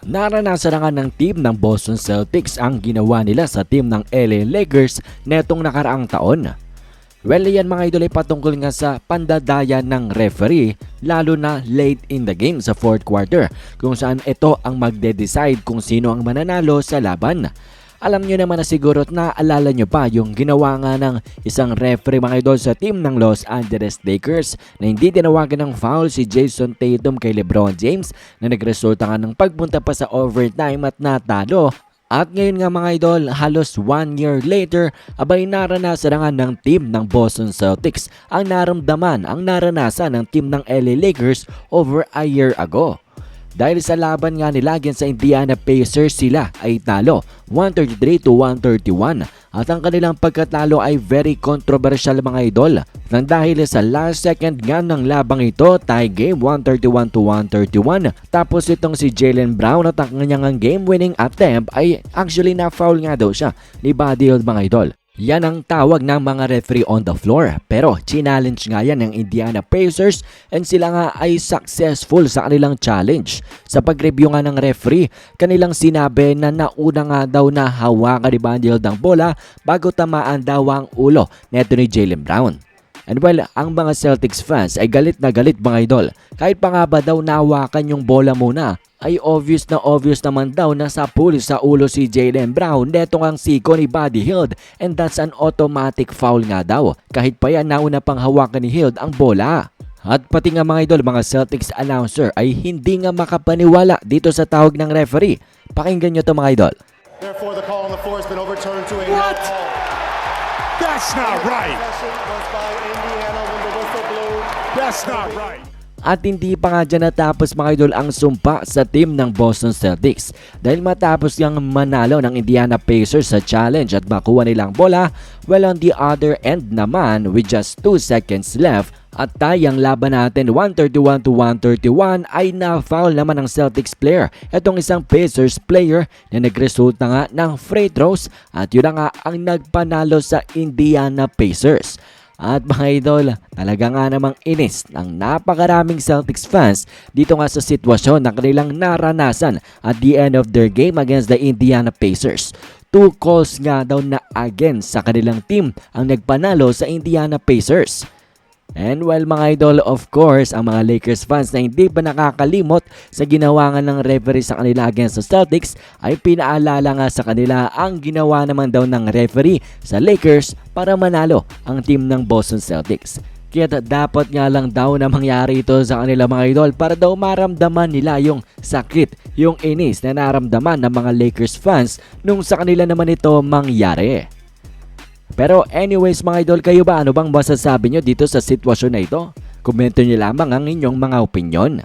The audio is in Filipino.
Naranasan na nga ng team ng Boston Celtics ang ginawa nila sa team ng LA Lakers netong nakaraang taon. Well, yan mga idol ay patungkol nga sa pandadaya ng referee lalo na late in the game sa fourth quarter kung saan ito ang magde-decide kung sino ang mananalo sa laban. Alam nyo naman na siguro at naaalala nyo pa yung ginawa nga ng isang referee mga idol sa team ng Los Angeles Lakers na hindi tinawagan ng foul si Jason Tatum kay Lebron James na nagresulta nga ng pagpunta pa sa overtime at natalo at ngayon nga mga idol, halos one year later, abay naranasan na nga ng team ng Boston Celtics ang naramdaman, ang naranasan ng team ng LA Lakers over a year ago. Dahil sa laban nga nila against sa Indiana Pacers sila ay talo 133 to 131 at ang kanilang pagkatalo ay very controversial mga idol nang dahil sa last second nga ng labang ito tie game 131 to 131 tapos itong si Jalen Brown at ang kanyang game winning attempt ay actually na foul nga daw siya ni Buddy Hield mga idol yan ang tawag ng mga referee on the floor. Pero challenge nga yan ng Indiana Pacers and sila nga ay successful sa kanilang challenge. Sa pag-review nga ng referee, kanilang sinabi na nauna nga daw na hawakan ni Bandiel ang bola bago tamaan daw ang ulo neto ni Jalen Brown. And well, ang mga Celtics fans ay galit na galit mga idol. Kahit pa nga ba daw nawakan yung bola muna, ay obvious na obvious naman daw na sa pool sa ulo si Jalen Brown netong ang siko ni Buddy Hield and that's an automatic foul nga daw. Kahit pa yan nauna pang hawakan ni Hield ang bola. At pati nga mga idol, mga Celtics announcer ay hindi nga makapaniwala dito sa tawag ng referee. Pakinggan nyo to mga idol. Therefore, the call on the floor has been overturned to a What? call. That's not right. That's not right. At hindi pa nga dyan natapos mga idol ang sumpa sa team ng Boston Celtics. Dahil matapos yung manalo ng Indiana Pacers sa challenge at makuha nilang bola, well on the other end naman with just 2 seconds left at tayang laban natin 131 to 131 ay na-foul naman ng Celtics player. Itong isang Pacers player na nagresulta nga ng free throws at yun nga ang nagpanalo sa Indiana Pacers. At mga idol, talaga nga namang inis ng napakaraming Celtics fans dito nga sa sitwasyon na kanilang naranasan at the end of their game against the Indiana Pacers. Two calls nga daw na against sa kanilang team ang nagpanalo sa Indiana Pacers. And well mga idol, of course, ang mga Lakers fans na hindi pa nakakalimot sa ginawa nga ng referee sa kanila against the Celtics ay pinaalala nga sa kanila ang ginawa naman daw ng referee sa Lakers para manalo ang team ng Boston Celtics. Kaya da- dapat nga lang daw na mangyari ito sa kanila mga idol para daw maramdaman nila yung sakit, yung inis na naramdaman ng mga Lakers fans nung sa kanila naman ito mangyari. Pero anyways mga idol, kayo ba ano bang masasabi nyo dito sa sitwasyon na ito? Komento nyo lamang ang inyong mga opinion.